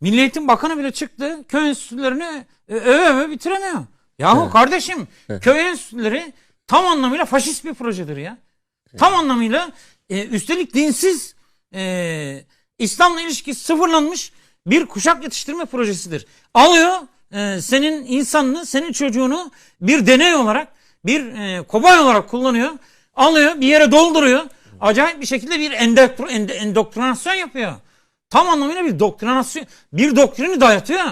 Milli Eğitim Bakanı bile çıktı köy enstitülerini e, öve öve bitiremiyor. Yahu kardeşim köy enstitüleri tam anlamıyla faşist bir projedir ya. Tam anlamıyla e, üstelik dinsiz e, İslam'la ilişkisi sıfırlanmış bir kuşak yetiştirme projesidir. Alıyor e, senin insanını, senin çocuğunu bir deney olarak, bir e, kobay olarak kullanıyor. Alıyor bir yere dolduruyor. Acayip bir şekilde bir ende- endoktrinasyon yapıyor. Tam anlamıyla bir doktrinasyon, bir doktrini dayatıyor.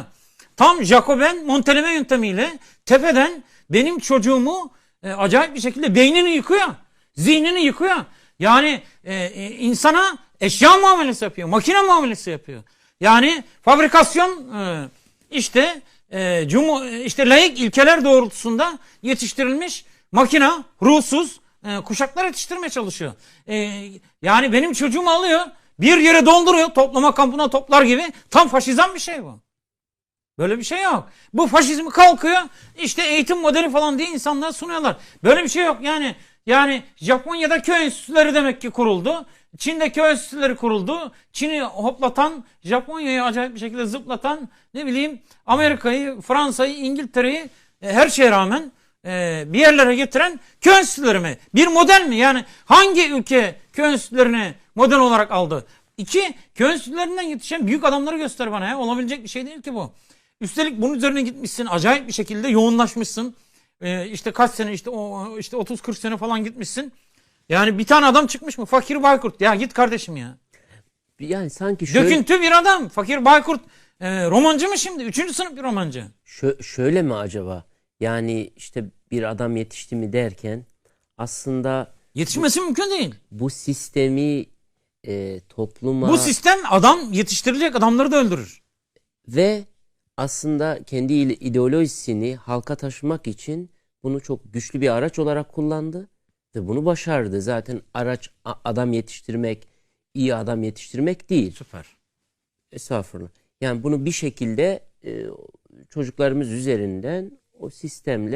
Tam Jacoben Monteleme yöntemiyle tepeden benim çocuğumu e, acayip bir şekilde beynini yıkıyor. Zihnini yıkıyor. Yani e, e, insana eşya muamelesi yapıyor. Makine muamelesi yapıyor. Yani fabrikasyon e, işte e, cumu, e, işte layık ilkeler doğrultusunda yetiştirilmiş makina, ruhsuz e, kuşaklar yetiştirmeye çalışıyor. E, yani benim çocuğumu alıyor, bir yere dolduruyor, toplama kampına toplar gibi. Tam faşizan bir şey bu. Böyle bir şey yok. Bu faşizmi kalkıyor işte eğitim modeli falan diye insanlara sunuyorlar. Böyle bir şey yok yani. Yani Japonya'da köy enstitüleri demek ki kuruldu. Çin'de köy enstitüleri kuruldu. Çin'i hoplatan, Japonya'yı acayip bir şekilde zıplatan, ne bileyim Amerika'yı, Fransa'yı, İngiltere'yi e, her şeye rağmen e, bir yerlere getiren köy enstitüleri mi? Bir model mi? Yani hangi ülke köy enstitülerini model olarak aldı? İki, köy enstitülerinden yetişen büyük adamları göster bana ya. Olabilecek bir şey değil ki bu. Üstelik bunun üzerine gitmişsin, acayip bir şekilde yoğunlaşmışsın. Ee, işte kaç sene işte o işte 30-40 sene falan gitmişsin. Yani bir tane adam çıkmış mı? Fakir Baykurt. Ya git kardeşim ya. Yani sanki şöyle, Döküntü bir adam. Fakir Baykurt e, romancı mı şimdi? Üçüncü sınıf bir romancı. şö- şöyle mi acaba? Yani işte bir adam yetişti mi derken aslında Yetişmesi mümkün değil. bu sistemi e, topluma Bu sistem adam yetiştirilecek adamları da öldürür. ve aslında kendi ide- ideolojisini halka taşımak için bunu çok güçlü bir araç olarak kullandı ve bunu başardı. Zaten araç adam yetiştirmek, iyi adam yetiştirmek değil. Süper. Estağfurullah. Yani bunu bir şekilde e, çocuklarımız üzerinden o sistemle